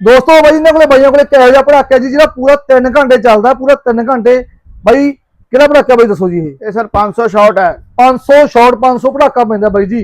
ਦੋਸਤੋ ਬਾਈ ਇਹਨਾਂ ਕੋਲੇ ਬਾਈਆਂ ਕੋਲੇ ਕਿਹੋ ਜਿਹਾ ਪੜਾਕਾ ਜੀ ਜਿਹੜਾ ਪੂਰਾ 3 ਘੰਟੇ ਚੱਲਦਾ ਪੂਰਾ 3 ਘੰਟੇ। ਬਾਈ ਕਿਹੜਾ ਪੜਾਕਾ ਬਾਈ ਦੱਸੋ ਜੀ ਇਹ? ਇਹ ਸਰ 500 ਸ਼ਾਟ ਹੈ। 500 ਸ਼ਾਟ 500 ਪੜਾਕਾ ਪੈਂਦਾ ਬਾਈ ਜੀ।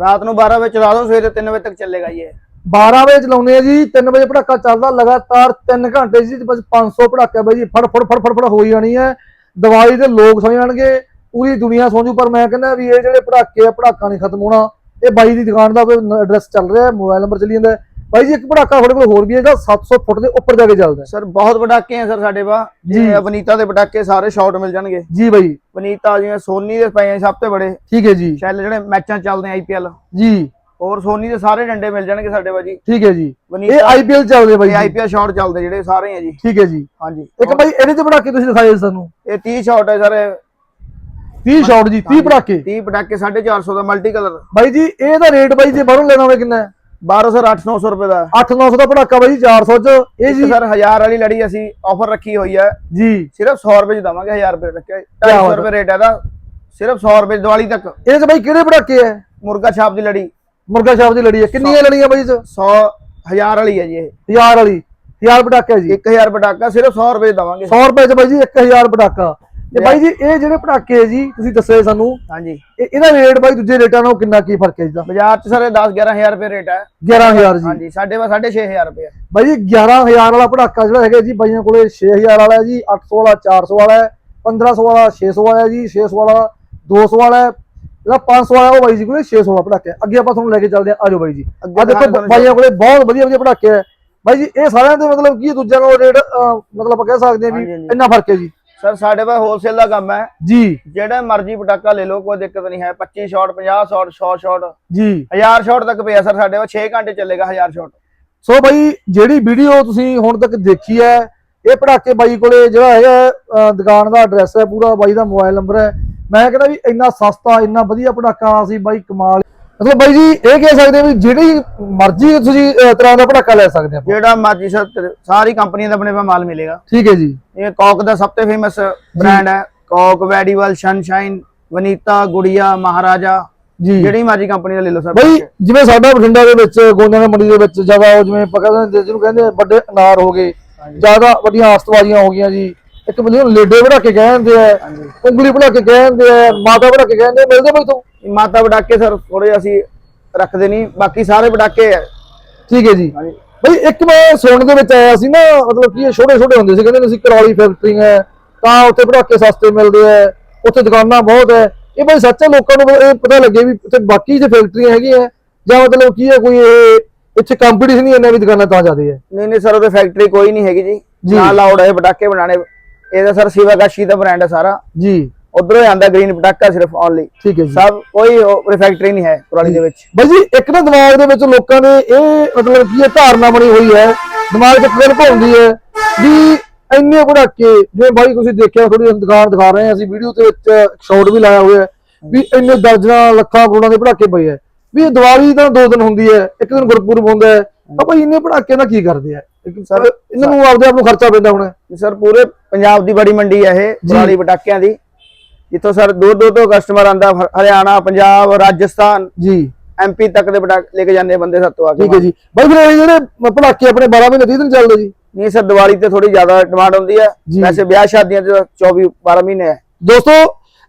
ਰਾਤ ਨੂੰ 12 ਵਜੇ ਚਲਾ ਦੋ ਸਵੇਰੇ 3 ਵਜੇ ਤੱਕ ਚੱਲੇਗਾ ਇਹ। 12 ਵਜੇ ਚਲਾਉਨੇ ਆ ਜੀ 3 ਵਜੇ ਪੜਾਕਾ ਚੱਲਦਾ ਲਗਾਤਾਰ 3 ਘੰਟੇ ਜੀ ਬਸ 500 ਪੜਾਕਾ ਬਾਈ ਜੀ ਫੜ ਫੜ ਫੜ ਫੜ ਫੜ ਹੋਈ ਜਾਣੀ ਹੈ। ਦੀਵਾਲੀ ਦੇ ਲੋਕ ਸੌਂ ਜਾਣਗੇ ਪੂਰੀ ਦੁਨੀਆ ਸੌਂ ਜੂ ਪਰ ਮੈਂ ਕਹਿੰਦਾ ਵੀ ਇਹ ਜਿਹੜੇ ਪੜਾਕੇ ਆ ਪੜਾਕਾ ਨਹੀਂ ਖਤਮ ਹੋਣਾ। ਇਹ ਬਾਈ ਦੀ ਦੁਕਾਨ ਦਾ ਐਡਰੈਸ ਚੱਲ ਰਿਹਾ ਮੋਬਾਈਲ ਨੰਬਰ ਚੱਲੀ ਜਾਂਦਾ ਬਾਈ ਜੀ ਇੱਕ ਪੜਾਕਾ ਤੁਹਾਡੇ ਕੋਲ ਹੋਰ ਵੀ ਹੈਗਾ 700 ਫੁੱਟ ਦੇ ਉੱਪਰ ਜਾ ਕੇ ਚੱਲਦਾ। ਸਰ ਬਹੁਤ ਪਟਾਕੇ ਹੈ ਸਰ ਸਾਡੇ ਪਾ। ਜੀ। ਅਵਨੀਤਾ ਦੇ ਪਟਾਕੇ ਸਾਰੇ ਸ਼ਾਟ ਮਿਲ ਜਾਣਗੇ। ਜੀ ਬਾਈ ਵਨੀਤਾ ਜਿਵੇਂ ਸੋਨੀ ਦੇ ਪਏ ਆ ਸਭ ਤੋਂ ਬੜੇ। ਠੀਕ ਹੈ ਜੀ। ਸ਼ੈਲ ਜਿਹੜੇ ਮੈਚਾਂ ਚੱਲਦੇ ਆ ਆਈਪੀਐਲ ਜੀ। ਹੋਰ ਸੋਨੀ ਦੇ ਸਾਰੇ ਡੰਡੇ ਮਿਲ ਜਾਣਗੇ ਸਾਡੇ ਪਾ ਜੀ। ਠੀਕ ਹੈ ਜੀ। ਇਹ ਵਨੀਤਾ ਆਈਪੀਐਲ ਚੱਲਦੇ ਬਾਈ ਇਹ ਆਈਪੀਐਲ ਸ਼ਾਟ ਚੱਲਦੇ ਜਿਹੜੇ ਸਾਰੇ ਆ ਜੀ। ਠੀਕ ਹੈ ਜੀ। ਹਾਂਜੀ। ਇੱਕ ਬਾਈ ਇਹਦੇ ਚ ਪੜਾਕੇ ਤੁਸੀਂ ਦਿਖਾਏ ਸਾਨੂੰ। ਇਹ 30 ਸ਼ਾਟ ਹੈ ਸਰ। 30 ਸ਼ਾਟ ਜੀ 30 ਪੜਾਕੇ। 30 ਪਟਾਕੇ 450 ਦਾ ਮਲਟੀ ਕਲਰ ਬਾਈ ਜੀ ਇਹਦਾ ਰੇਟ ਬਾਈ ਜੇ ਬਾਹਰੋਂ ਲੈਣਾ ਹੋਵੇ ਕਿੰਨਾ ਹੈ? 12 ਸਰ 800 ਰੁਪਏ ਦਾ 8-900 ਦਾ ਪੜਾਕਾ ਬਾਈ 400 ਚ ਇਹ ਜੀ ਸਰ 1000 ਵਾਲੀ ਲੜੀ ਅਸੀਂ ਆਫਰ ਰੱਖੀ ਹੋਈ ਹੈ ਜੀ ਸਿਰਫ 100 ਰੁਪਏ ਚ ਦਵਾਂਗੇ 1000 ਰੁਪਏ ਰੱਖਿਆ ਬਾਤ 250 ਹੈ। ਰੁਪਏ ਰੇਟ ਹੈ ਦਾ ਸਿਰਫ 100 ਰੁਪਏ ਦੀਵਾਲੀ ਤੱਕ ਇਹਦੇ ਚ ਬਾਈ ਕਿਹੜੇ ਪੜਾਕੇ ਹੈ ਮੁਰਗਾ ਛਾਪ ਦੀ ਲੜੀ ਮੁਰਗਾ ਸ਼ਾਪ ਦੀ ਲੜੀ ਹੈ ਕਿੰਨੀਆਂ ਲੜੀਆਂ ਬਾਈ ਚ 100 1000 ਵਾਲੀ ਹੈ ਜੀ ਇਹ 1000 ਵਾਲੀ 1000 ਪਟਾਕਾ ਜੀ 1000 ਪਟਾਕਾ ਸਿਰਫ 100 ਰੁਪਏ ਦਵਾਂਗੇ 100 ਰੁਪਏ ਚ ਬਾਈ ਜੀ 1000 ਪਟਾਕਾ ਤੇ ਬਾਈ ਜੀ ਇਹ ਜਿਹੜੇ ਪਟਾਕੇ ਹੈ ਜੀ ਤੁਸੀਂ ਦੱਸੇ ਸਾਨੂੰ ਹਾਂਜੀ। ਇਹ- ਇਹਦਾ ਰੇਟ ਬਾਈ ਦੂਜੇ ਰੇਟਾਂ ਨਾਲੋਂ ਕਿੰਨਾ ਕੀ ਫ਼ਰਕ ਹੈ ਇਹਦਾ ਬਾਜ਼ਾਰ ਚ ਸਰ ਇਹ 10 11000 ਰੁਪਏ ਰੇਟ ਹੈ। 11000 ਜੀ। ਹਾਂਜੀ ਸਾਡੇ ਵਾ 6500 ਰੁਪਏ। ਬਾਈ ਜੀ 11000 ਵਾਲਾ ਪਟਾਕਾ ਜਿਹੜਾ ਹੈਗਾ ਜੀ ਬਾਈਆਂ ਕੋਲੇ 6000 ਵਾਲਾ ਹੈ ਜੀ 800 ਵਾਲਾ 400 ਵਾਲਾ ਹੈ 1500 ਵਾਲਾ 600 ਵਾਲਾ ਹੈ ਜੀ 600 ਵਾਲਾ 200 ਵਾਲਾ ਹੈ ਜਿਹੜਾ 500 ਵਾਲਾ ਉਹ ਬਾਈ ਜੀ ਕੋਲੇ 600 ਵਾਲਾ ਪਟਾਕਾ ਅੱਗੇ ਆਪਾਂ ਤੁਹਾਨੂੰ ਲੈ ਕੇ ਚੱਲਦੇ ਹਾਂ ਆਜੋ ਬਾਈ ਜੀ। ਆ ਦੇਖੋ ਬਾਈਆਂ ਕੋਲੇ ਬਹੁਤ ਵਧੀਆ ਵਧੀਆ ਪਟਾਕੇ ਹੈ। ਬਾਈ ਜੀ ਇਹ ਸਾਰਿਆਂ ਦੇ ਮਤਲਬ ਕੀ ਦੂਜਿਆਂ ਨਾਲੋਂ ਰੇਟ ਮਤਲਬ ਆਪਾਂ ਕਹਿ ਸਕਦੇ ਹਾਂ ਵੀ। ਇੰਨਾ ਫ਼ਰਕ ਹੈ ਜੀ। ਸਰ ਸਾਡੇ ਪਾ ਹੋਲਸੇਲ ਦਾ ਕੰਮ ਹੈ। ਜੀ। ਜਿਹੜਾ ਮਰਜ਼ੀ ਪਟਾਕਾ ਲੈ ਲਓ ਕੋਈ ਦਿੱਕਤ ਨਹੀਂ ਹੈ। 25 ਸ਼ਾਟ 50 ਸ਼ਾਟ 100 ਸ਼ਾਟ ਜੀ। 1000 ਸ਼ਾਟ ਤੱਕ ਪਿਆ ਸਰ ਸਾਡੇ ਪਾ 6 ਘੰਟੇ ਚੱਲੇਗਾ 1000 ਸ਼ਾਟ ਸੋ ਬਾਈ ਜਿਹੜੀ ਵੀਡੀਓ ਤੁਸੀਂ ਹੁਣ ਤੱਕ ਦੇਖੀ ਹੈ ਇਹ ਪੜਾਕੇ ਬਾਈ ਕੋਲੇ ਜਿਹੜਾ ਹੈਗਾ ਦੁਕਾਨ ਦਾ ਐਡਰੈਸ ਹੈ ਪੂਰਾ ਬਾਈ ਦਾ ਮੋਬਾਈਲ ਨੰਬਰ ਹੈ। ਮੈਂ ਕਹਿੰਦਾ ਵੀ ਇੰਨਾ ਸਸਤਾ ਇੰਨਾ ਵਧੀਆ ਪੜਾਕਾ ਸੀ ਬਾਈ ਕਮਾਲ। ਮਤਲਬ ਬਾਈ ਜੀ ਇਹ ਕਹਿ ਸਕਦੇ ਆ ਵੀ ਜਿਹੜੀ ਮਰਜ਼ੀ ਤੁਸੀਂ ਅਹ, ਤਰ੍ਹਾਂ ਦਾ ਪੜਾਕਾ ਲੈ ਸਕਦੇ ਆ ਜਿਹੜਾ ਮਰਜ਼ੀ ਸਰ ਤੇਰੇ- ਸਾਰੀ ਕੰਪਨੀਆਂ ਦਾ ਆਪਣੇ ਪਾ ਮਾਲ ਮਿਲੇਗਾ। ਠੀਕ ਹੈ ਜੀ। ਇਹ ਕੌਕ ਦਾ ਸਭ ਤੋਂ ਫੇਮਸ ਬ੍ਰਾਂਡ ਹੈ। ਕੌਕ ਵੈਡੀਵਲ ਸਨਸ਼ਾਈਨ ਵਨੀਤਾ ਗੁੜੀਆ ਮਹਾਰਾਜਾ ਜੀ। ਜਿਹੜੀ ਮਰਜ਼ੀ ਕੰਪਨੀ ਦਾ ਲੈ ਲਓ ਸਰ। ਬਾਈ ਜਿਵੇਂ ਸਾਡਾ ਬਠਿੰਡਾ ਦੇ ਵਿੱਚ ਗੋਂਦਿਆਂ ਦੀ ਮੰਡੀ ਦੇ ਵਿੱਚ ਜ਼ਿਆਦਾ ਉਹ ਜਿਵੇਂ ਪਕਾ ਜਿਹਨੂੰ ਕਹਿੰਦੇ ਆ ਵੱਡੇ ਅਨਾਰ ਹੋ ਗਏ। ਜ਼ਿਆਦਾ ਵੱਡੀਆਂ ਆਸਤਵਾਜੀਆਂ ਹੋ ਗਈਆਂ ਜੀ। ਇੱਕ ਬੰਦੇ ਨੂੰ ਲੇਡੇ ਬਣਾ ਕੇ ਕਹਿੰਦੇ ਆ ਉਂਗਲੀ ਬਣਾ ਕੇ ਕਹਿੰਦੇ ਆ ਮਾਤਾ ਬਣਾ ਕੇ ਕਹਿੰਦੇ ਆ, ਮਿਲਦੇ ਬਾਈ ਤੋਂ? ਮਾਤਾ ਪਟਾਕੇ ਸਰ ਥੋੜੇ ਅਸੀਂ ਰੱਖਦੇ ਨਹੀਂ ਬਾਕੀ ਸਾਰੇ ਪਟਾਕੇ ਹੈ। ਠੀਕ ਹੈ ਜੀ। ਹਾਂਜੀ। ਬਈ ਇੱਕ ਮੈਂ ਸੁਣਨ ਦੇ ਵਿੱਚ ਆਇਆ ਸੀ ਨਾ ਮਤਲਬ ਕਿ ਇਹ ਛੋਟੇ ਛੋਟੇ ਹੁੰਦੇ ਸੀ ਕਹਿੰਦੇ ਅਸੀਂ ਕਰਾਲੀ ਫੈਕਟਰੀ ਹੈ ਤਾਂ ਉੱਥੇ ਪਟਾਕੇ ਸਸਤੇ ਮਿਲਦੇ ਆ ਉੱਥੇ ਦੁਕਾਨਾਂ ਬਹੁਤ ਹੈ। ਇਹ ਬਈ ਸੱਚਾ ਲੋਕਾਂ ਨੂੰ ਇਹ ਪਤਾ ਲੱਗੇ ਵੀ ਉੱਥੇ ਬਾਕੀ ਜੇ ਫੈਕਟਰੀਆਂ ਹੈਗੀਆਂ ਜਾਂ ਮਤਲਬ ਕੀ ਹੈ ਕੋਈ ਇਹ ਇੱਥੇ ਕੰਪੀਟੀਸ਼ਨ ਹੀ ਇੰਨਾ ਵੀ ਦੁਕਾਨਾਂ ਤਾਂ ਜ਼ਿਆਦੇ ਹੈ। ਨਹੀਂ ਨਹੀਂ ਸਰ ਉਹਦੇ ਫੈਕਟਰੀ ਕੋਈ ਨਹੀਂ ਹੈਗੀ ਜੀ। ਜੀ। ਨਾ ਲਾਉਡ ਹੈ ਪਟਾਕੇ ਬਣਾਣੇ ਇਹਦਾ ਸਰ ਸ਼ਿਵਾਗਾਸ਼ੀ ਦਾ ਬ੍ਰਾਂਡ ਹੈ ਸਾਰਾ। ਜੀ। ਉਧਰੋਂ ਆਂਦਾ ਗ੍ਰੀਨ ਪਟਾਕਾ ਸਿਰਫ ਓਨਲੀ ਠੀਕ ਹੈ ਜੀ। ਸਭ ਕੋਈ ਫੈਕਟਰੀ ਨਹੀਂ ਹੈ ਕੁਰਾਲੀ ਦੇ ਵਿੱਚ। ਬਾਈ ਜੀ ਇੱਕ ਨਾ ਦਿਮਾਗ ਦੇ ਵਿੱਚ ਲੋਕਾਂ ਦੇ ਇਹ ਮਤਲਬ ਕੀ ਹੈ ਧਾਰਨਾ ਬਣੀ ਹੋਈ ਹੈ ਦਿਮਾਗ 'ਚ ਗੱਲ ਘੁੰਮਦੀ ਹੈ ਵੀ ਇੰਨੇ ਪੜਾਕੇ ਜਿਵੇਂ ਬਾਈ ਤੁਸੀਂ ਦੇਖਿਆ ਥੋੜੀ ਦੁਕਾਨ ਦਿਖਾ ਰਹੇ ਹਾਂ ਅਸੀਂ ਵੀਡੀਓ ਤੇ ਵਿੱਚ ਸ਼ਾਟ ਵੀ ਲਾਇਆ ਹੋਇਆ ਵੀ ਇੰਨੇ ਦਰਜਨਾਂ ਲੱਖਾਂ ਕਰੋੜਾਂ ਦੇ ਪੜਾਕੇ ਪਏ ਹੈ। ਵੀ ਇਹ ਦੀਵਾਲੀ ਤਾਂ ਦੋ ਦਿਨ ਹੁੰਦੀ ਹੈ ਇੱਕ ਦਿਨ ਗੁਰਪੁਰਬ ਹੁੰਦਾ ਹੈ। ਤਾਂ ਭਾਈ ਇੰਨੇ ਪੜਾਕੇ ਨਾਲ ਕੀ ਕਰਦੇ ਆ? ਸਰ, ਇਹਨਾਂ ਨੂੰ ਆਪਦੇ ਆਪ ਨੂੰ ਖਰਚਾ ਪੈਂਦਾ ਹੋਣਾ। ਸਰ ਪੂਰੇ ਪੰਜਾਬ ਦੀ ਬੜੀ ਮੰਡੀ ਹੈ ਇਹ ਕੁਰਾਲੀ ਪਟਾਕਿਆਂ ਦੀ। ਜਿੱਥੋਂ ਸਰ ਦੂਰ ਦੂਰ ਤੋਂ ਕਸਟਮਰ ਆਂਦਾ ਹਰਿਆਣਾ ਪੰਜਾਬ ਰਾਜਸਥਾਨ ਜੀ। ਐਮਪੀ ਤੱਕ ਦੇ ਪਟਾਕੇ ਲੈ ਕੇ ਜਾਂਦੇ ਬੰਦੇ ਸਾਤੋਂ ਆ ਕੇ ਠੀਕ ਹੈ ਜੀ। ਬਾਈ ਫਿਰ ਇਹ ਜਿਹੜੇ ਪੜਾਕੇ ਆਪਣੇ 12 ਮਹੀਨੇ 30 ਦਿਨ ਚੱਲਦੇ ਜੀ? ਨਹੀਂ ਸਰ ਦੀਵਾਲੀ ਤੇ ਥੋੜੀ ਜ਼ਿਆਦਾ ਡਿਮਾਂਡ ਹੁੰਦੀ ਹੈ। ਵੈਸੇ ਵਿਆਹ ਸ਼ਾਦੀਆਂ ਤੇ 24 12 ਮਹੀਨੇ ਹੈ। ਦੋਸਤੋ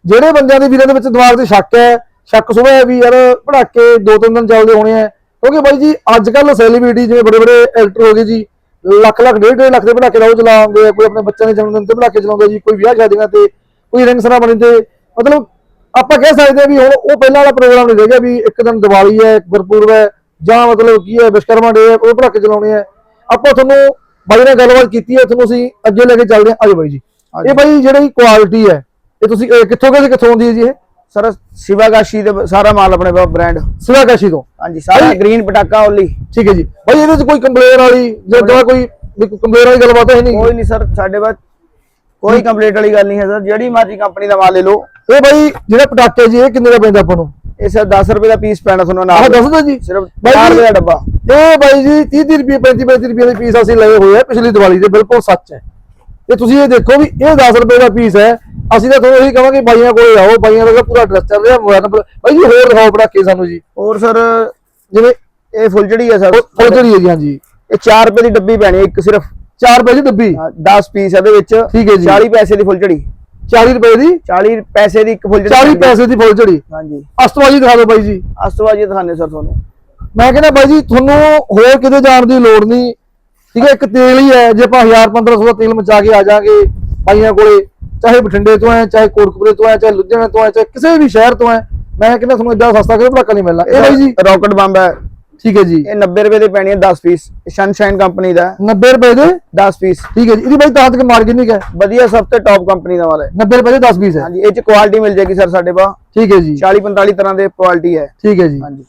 ਜਿਹੜੇ ਬੰਦਿਆਂ ਦੇ ਵੀਰਾਂ ਦੇ ਵਿੱਚ ਦਿਮਾਗ 'ਚ ਸ਼ੱਕ ਹੈ ਸ਼ੱਕ ਸੁਭਾ ਹੈ ਵੀ ਯਾਰ ਪੜਾਕੇ ਦੋ ਤਿੰਨ ਦਿਨ ਚੱਲਦੇ ਹੋਣੇ ਆ ਕਿਉਂਕਿ ਬਾਈ ਜੀ ਅੱਜ ਕੱਲ ਸੈਲੀਬ੍ਰਿਟੀ ਜਿਵੇਂ ਬੜੇ ਬੜੇ ਐਕਟਰ ਹੋ ਗਏ ਜੀ ਲੱਖ ਲੱਖ ਡੇਢ ਡੇਢ ਲੱਖ ਦੇ ਪੜਾਕੇ ਲਾਉ ਚਲਾਉਂਦੇ ਆ ਕੋਈ ਆਪਣੇ ਬੱਚਿਆਂ ਦੇ ਜਨਮ ਦਿਨ ਤੇ ਪੜਾਕੇ ਚਲਾਉਂਦੇ ਜੀ ਕੋਈ ਵਿਆਹ ਸ਼ਾਦੀਆਂ ਤੇ ਕੋਈ ਰਿੰਗ ਸਰਾਮਣੀ ਤੇ ਮਤਲਬ ਆਪਾਂ ਕਹਿ ਸਕਦੇ ਆ ਵੀ ਹੁਣ ਉਹ ਪਹਿਲਾਂ ਵਾਲਾ ਪ੍ਰੋਗਰਾਮ ਨਹੀਂ ਰਹਿ ਗਿਆ ਵੀ ਇੱਕ ਦਿਨ ਦੀਵਾਲੀ ਹੈ ਗੁਰਪੁਰਬ ਹੈ ਜਾਂ ਮਤਲਬ ਕੀ ਹੈ ਵਿਸ਼ਕਰਮਾ ਡੇ ਹੈ ਉਹ ਪੜਾਕੇ ਚਲਾਉਣੇ ਆ ਆਪਾਂ ਤੁਹਾਨੂੰ ਬਾਈ ਨਾਲ ਗੱਲਬਾਤ ਕੀਤੀ ਹੈ ਤੁਹਾਨੂੰ ਅਸੀਂ ਅੱਗੇ ਲੈ ਕੇ ਚੱਲਦੇ ਹਾਂ। ਆਜੋ ਬਾਈ ਜੀ। ਇਹ ਬਾਈ ਜਿਹੜੀ ਕੁਆਲਿਟੀ ਹੈ ਇਹ ਤੁਸੀਂ ਕਿੱਥੋਂ ਗਏ ਕਿੱਥੋਂ ਆਉਂਦੀ ਹੈ ਜੀ ਇਹ? ਸਰ ਸ਼ਿਵਾਗਾਸ਼ੀ ਦੇ ਸਾਰਾ ਮਾਲ ਆਪਣੇ ਬ੍ਰਾਂਡ ਸਿਵਾਕਾਸ਼ੀ ਤੋਂ? ਹਾਂਜੀ ਸਾਰਾ ਗ੍ਰੀਨ ਪਟਾਕਾ ਓਨਲੀ ਠੀਕ ਹੈ ਜੀ। ਬਾਈ ਇਹਦੇ ਚ ਕੋਈ ਕੰਪਲੇਨ ਵਾਲੀ ਜਾਂ ਕੋਈ ਕੰਪਲੇਨ ਵਾਲੀ ਗੱਲਬਾਤ ਹੈ ਨਹੀਂ? ਕੋਈ ਨਹੀਂ ਸਰ ਸਾਡੇ ਬਾਅਦ ਕੋਈ ਕੰਪਲੀਟ ਵਾਲੀ ਗੱਲ ਨਹੀਂ ਹੈ ਸਰ ਜਿਹੜੀ ਮਰਜ਼ੀ ਕੰਪਨੀ ਦਾ ਮਾਲ ਲੈ ਲਓ। ਇਹ ਬਾਈ ਜਿਹੜਾ ਪਟਾਕੇ ਜੀ ਇਹ ਕਿੰਨੇ ਦਾ ਪੈਂਦਾ ਆਪਾਂ ਨੂੰ? ਇਹ ਸਰ 10 ਰੁਪਏ ਦਾ ਪੀਸ ਪੈਣਾ ਤੁਹਾਨੂੰ ਆਹ ਨਾਲ ਦੱਸ ਦਿਓ ਜੀ। ਸਿਰਫ ਬਾਈ 4 ਜੀ, ਰੁਪਏ ਦਾ ਡੱਬਾ। ਇਹ ਬਾਈ ਜੀ 30 30 ਰੁਪਏ 35 35 ਰੁਪਏ ਦੇ ਪੀਸ ਅਸੀਂ ਲਏ ਹੋਏ ਆ ਪਿਛਲੀ ਦੀਵਾਲੀ ਦੇ ਬਿਲਕੁਲ ਸੱਚ ਹੈ। ਤੇ ਤੁਸੀਂ ਇਹ ਦੇਖੋ ਵੀ ਇਹ 10 ਰੁਪਏ ਦਾ ਪੀਸ ਹੈ। ਅਸੀਂ ਤਾਂ ਤੁਹਾਨੂੰ ਇਹੀ ਕਹਾਂਗੇ ਬਾਈਆਂ ਕੋਲੇ ਆਓ ਬਾਈਆਂ ਦਾ ਪੂਰਾ ਐਡਰੈਸ ਚੱਲ ਰਿਹਾ ਮੋਬਾਈਲ ਨੰਬਰ ਬਾਈ ਜੀ ਹੋਰ ਦਿਖਾਓ ਪਟਾਕੇ ਸਾਨੂੰ ਜੀ। ਹੋਰ ਸਰ ਜਿਵੇਂ ਇਹ ਫੁੱਲਝੜੀ ਹੈ ਸਰ। ਫੁੱਲਝੜੀ ਹੈ ਜੀ ਹਾਂਜੀ। ਇਹ 4 ਰੁਪਏ ਦੀ ਡੱਬੀ ਪੈਣੀ ਹੈ ਇੱਕ ਸਿਰਫ। 4 ਰੁਪਏ ਦੀ ਡੱਬੀ 10 ਪੀਸ ਇਹਦੇ ਵਿੱਚ। ਠੀਕ ਹੈ ਜੀ। 40 ਪੈਸੇ ਦੀ ਫੁੱਲਝੜੀ। 40 ਰੁਪਏ ਦੀ? 40 ਪੈਸੇ ਦੀ ਇੱਕ ਫੁੱਲਝੜੀ 40 ਪੈਸੇ ਦੀ ਫੁੱਲ ਝੜੀ ਹਾਂਜੀ। ਅਸਤਵਾਜੀ ਦਿਖਾ ਦਿਓ ਬਾਈ ਜੀ। ਉਸ ਤੋਂ ਬਾਅਦ ਜੀ ਦਿਖਾਣੇ ਸਰ ਤੁਹਾਨੂੰ। ਮੈਂ ਕਹਿੰਦਾ ਬਾਈ ਜੀ ਤੁਹਾਨੂੰ ਹੋਰ ਕਿਤੇ ਜਾਣ ਦੀ ਲੋੜ ਨਹੀਂ। ਠੀਕ ਹੈ ਇੱਕ ਤੇਲ ਹੀ ਹੈ। ਜੇ ਆਪਾਂ 1000 1500 ਦਾ ਤੇਲ ਮਚਾ ਕੇ ਆ ਜਾਾਂਗੇ ਬਾਈਆਂ ਕੋਲੇ ਚਾਹੇ ਬਠਿੰਡੇ ਤੋਂ ਹੈ ਚਾਹੇ ਕੋਟਕਪੂਰੇ ਤੋਂ ਹੈ ਚਾਹੇ ਲੁਧਿਆਣੇ ਤੋਂ ਹੈ ਚਾਹੇ ਕਿਸੇ ਵੀ ਸ਼ਹਿਰ ਤੋਂ ਹੈ ਮੈਂ ਕਹਿੰਦਾ ਤੁਹਾਨੂੰ ਏਡਾ ਸਸਤਾ ਕਿਤੇ ਭੜਕਾ ਨਹੀਂ ਮਿਲਣਾ। ਇਹ ਬਾਈ ਜੀ। ਰਾਕਟ ਬੰਬ ਹੈ। ਠੀਕ ਹੈ ਜੀ। ਇਹ 90 ਰੁਪਏ ਦੇ ਪੈਣੀ ਹੈ 10 ਪੀਸ। ਸਨਸ਼ਾਈਨ ਕੰਪਨੀ ਦਾ ਹੈ। 90 ਰੁਪਏ ਦੇ? 10 ਪੀਸ। ਠੀਕ ਹੈ ਜੀ। ਇਹਦੀ ਬਾਈ ਤਾਂ ਤੱਕ ਮਾਰਕੀਟ ਹੈ? ਵਧੀਆ ਸਭ ਤੋਂ ਟੌਪ ਕੰਪਨੀ ਦਾ ਮਾਲ ਹੈ। 90 ਰੁਪਏ ਦੇ 10 ਪੀਸ ਹੈ। ਹਾਂਜੀ ਇਹ ਚ ਕੁਆਲਿਟੀ ਮਿਲ ਜਾਏਗੀ ਸਰ ਸਾਡੇ ਪਾ ਠੀਕ ਹੈ ਜੀ। 40 45 ਤਰ੍ਹਾਂ ਦੇ ਕੁਆਲਿਟੀ ਹੈ। ਠੀਕ ਹੈ ਜੀ। ਹਾਂਜੀ।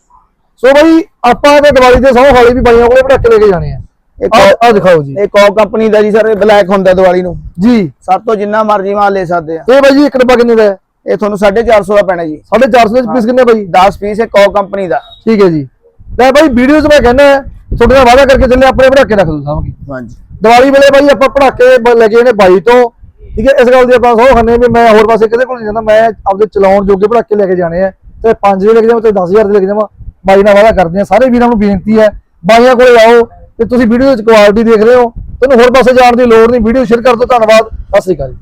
ਸੋ ਬਾਈ ਆਪਾਂ ਤਾਂ ਦੀਵਾਲੀ ਦੇ ਸੌ ਹਾਲੇ ਵੀ ਬਾਈਆਂ ਕੋਲੇ ਭੜਾਕੇ ਲੈ ਕੇ ਜਾਣੇ ਆ। ਆ ਦਿਖਾਓ ਜੀ। ਇਹ ਕੌ ਕੰਪਨੀ ਦਾ ਜੀ ਸਰ ਇਹ ਬਲੈਕ ਹੁੰਦਾ ਦੀਵਾਲੀ ਨੂੰ। ਜੀ। ਸਭ ਤੋਂ ਜਿੰਨਾ ਮਰਜ਼ੀ ਮਾਲ ਲੈ ਸਕਦੇ ਆ। ਇਹ ਬਾਈ ਜੀ ਇੱਕ ਡੱਬਾ ਕਿੰਨੇ ਦਾ ਇਹ ਤੁਹਾਨੂੰ 450 ਦਾ ਪੈਣਾ ਜੀ। 450 ਦੇ ਪੀਸ ਕਿੰਨੇ ਬਾਈ? 10 ਪੀਸ ਹੈ ਕੌ ਕੰਪਨੀ ਦਾ। ਠੀਕ ਹੈ ਜੀ। ਲੈ ਬਾਈ ਵੀਡੀਓ 'ਚ ਮੈਂ ਕਹਿੰਦਾ ਤੁਹਾਡੇ ਨਾਲ ਵਾਅਦਾ ਕਰਕੇ ਚੱਲੇ ਆਪਣੇ ਪੜਾਕੇ ਰੱਖ ਦੋ ਸਾਹਮਣੇ ਹਾਂਜੀ। ਦੀਵਾਲੀ ਵੇਲੇ ਬਾਈ ਆਪਾਂ ਪੜਾਕੇ ਲੈ ਕੇ ਇਹਨੇ ਬਾਈ ਤੋਂ। ਠੀਕ ਹੈ ਇਸ ਗੱਲ ਦੀ ਆਪਾਂ ਸੌ ਖੰਨੇ ਵੀ ਮੈਂ ਹੋਰ ਪਾਸੇ ਕਿਤੇ ਕੋਲ ਨਹੀਂ ਜਾਂਦਾ ਮੈਂ ਆਪਦੇ ਚਲਾਉਣ ਜੋਗੇ ਪੜਾਕੇ ਲੈ ਕੇ ਜਾਣੇ ਆ। ਤੇ 5 ਦੇ ਲੈ ਕੇ ਜਾਵਾਂ ਤੇ 10000 ਦੇ ਲੈ ਕੇ ਜਾਵਾਂ ਬਾਈ ਨਾਲ ਵਾਅਦਾ ਕਰਦੇ ਆ ਸਾਰੇ ਵੀਰਾਂ ਨੂੰ ਬੇਨਤੀ ਹੈ ਬਾਈਆਂ ਕੋਲੇ ਆਓ ਤੇ ਤੁਸੀਂ ਵੀਡੀਓ ਵਿੱਚ ਕੁਆਲਿਟੀ ਦੇਖ ਰਹੇ ਹੋ। ਤੁਹਾਨੂੰ ਹੋਰ ਪਾਸੇ ਜਾਣ ਦੀ ਲੋੜ ਨਹੀਂ ਵੀਡੀਓ ਸ਼ੇਅਰ ਕਰ ਦਿਓ ਧੰਨਵਾਦ ਸਤਿ ਸ੍ਰੀ ਅਕਾਲ